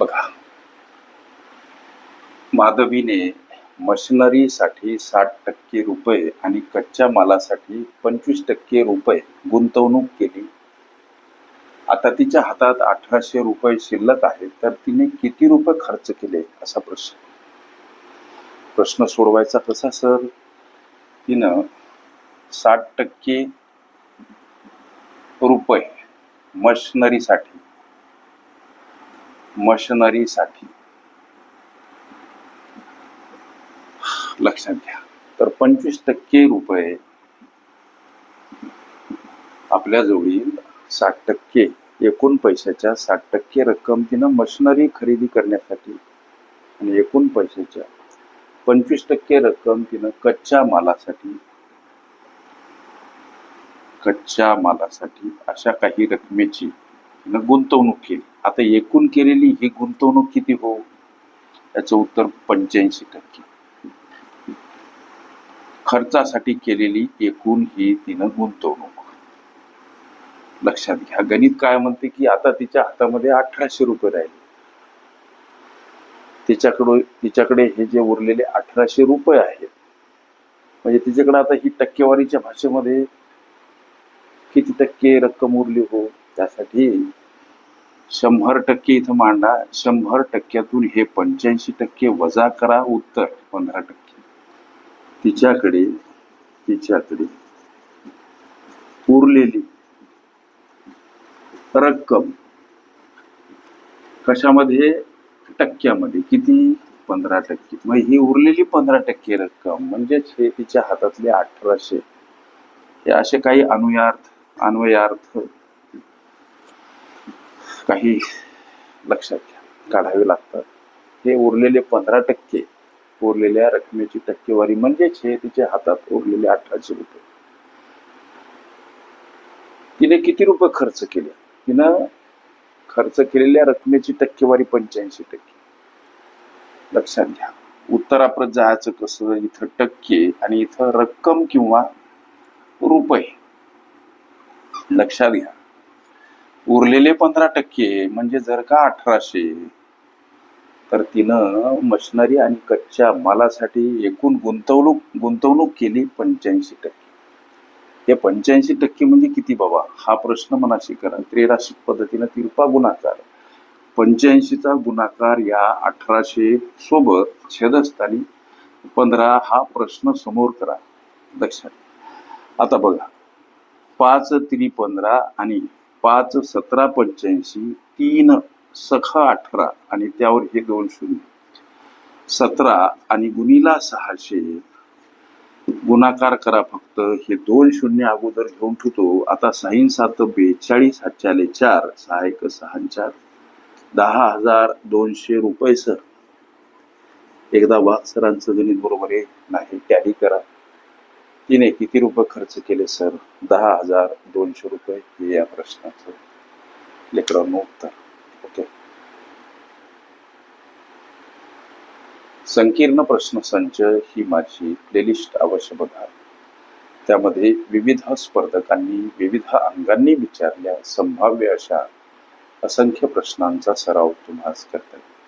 बघा. माधवीने मशिनरीसाठी साठ टक्के रुपये आणि कच्च्या मालासाठी पंचवीस टक्के रुपये गुंतवणूक केली. आता तिच्या हातात अठराशे रुपये शिल्लक आहे तर तिने किती रुपये खर्च केले असा प्रश्न. प्रश्न सोडवायचा कसा सर? तिनं साठ टक्के रुपये मशिनरीसाठी मशनरीसाठी. लक्षात घ्या. तर पंचवीस टक्के रुपये आपल्या जवळील साठ टक्के एकूण पैशाच्या साठ टक्के रक्कम तिनं मशिनरी खरेदी करण्यासाठी आणि एकूण पैशाच्या पंचवीस टक्के रक्कम तिनं कच्च्या मालासाठी कच्च्या मालासाठी अशा काही रकमेची तिनं गुंतवणूक केली. आता एकूण केलेली ही गुंतवणूक किती हो? याचं उत्तर पंच्याऐंशी टक्के. खर्चासाठी केलेली एकूण ही तिनं गुंतवणूक. लक्षात घ्या. गणित काय म्हणते की आता तिच्या हातामध्ये अठराशे रुपये राहिले. तिच्याकडे तिच्याकडे हे जे उरलेले अठराशे रुपये आहेत म्हणजे तिच्याकडे आता ही टक्केवारीच्या भाषेमध्ये किती टक्के रक्कम उरली हो? त्यासाठी शंभर टक्के इथं मांडा शंभर टक्क्यातून हे पंच्याऐंशी टक्के वजा करा उत्तर पंधरा टक्के. तिच्याकडे तिच्याकडे उरलेली रक्कम कशामध्ये? टक्क्यामध्ये. किती? पंधरा टक्के. मग ही उरलेली पंधरा टक्के रक्कम म्हणजेच हे तिच्या हातातले अठराशे. हे असे काही अनुयार्थ अन्वयार्थ काही लक्षात घ्या. काढावे लागतात. हे उरलेले पंधरा टक्के उरलेल्या रकमेची टक्केवारी म्हणजेच हे तिच्या हातात उरलेले अठराशे रुपये. तिने किती रुपये खर्च केले? तिनं खर्च केलेल्या रकमेची टक्केवारी पंच्याऐंशी टक्के. लक्षात घ्या. उत्तराप्रत जायचं कसं? इथं टक्के आणि इथं रक्कम किंवा रुपये. लक्षात घ्या. उरलेले पंधरा टक्के म्हणजे जर का अठराशे तर तिनं मशिनरी आणि कच्च्या मालासाठी एकूण गुंतवणूक गुंतवणूक केली पंच्याऐंशी टक्के. हे पंच्याऐंशी टक्के म्हणजे किती बाबा? हा प्रश्न मनाशी करा त्रिराशिक पद्धतीनं तिरपा गुणाकार. पंच्याऐंशीचा गुणाकार या अठराशे सोबत छेदस्थानी पंधरा हा प्रश्न समोर करा लक्षात. आता बघा पाच तिरी पंधरा आणि पाच सतरा पंच्याऐंशी तीन सखा अठरा आणि त्यावर हे दोन शून्य. सतरा आणि गुणीला सहाशे गुणाकार करा फक्त. हे दोन शून्य अगोदर घेऊन ठेवतो. आता साईन सात बेचाळीस हातच्याले चार सहा एक सहा चार. दहा हजार दोनशे रुपये सर. एकदा वाघ सरांचं गणित बरोबर आहे? नाही टॅली करा. तिने किती रुपये खर्च केले सर? दहा हजार दोनशे रुपये हे या प्रश्नाचं लेकरांनो उत्तर ओके संकीर्ण प्रश्न संच ही माझी प्लेलिस्ट अवश्य बघा. त्यामध्ये विविध स्पर्धकांनी विविध अंगांनी विचारल्या संभाव्य अशा असंख्य प्रश्नांचा सराव तुम्हाला करता येईल.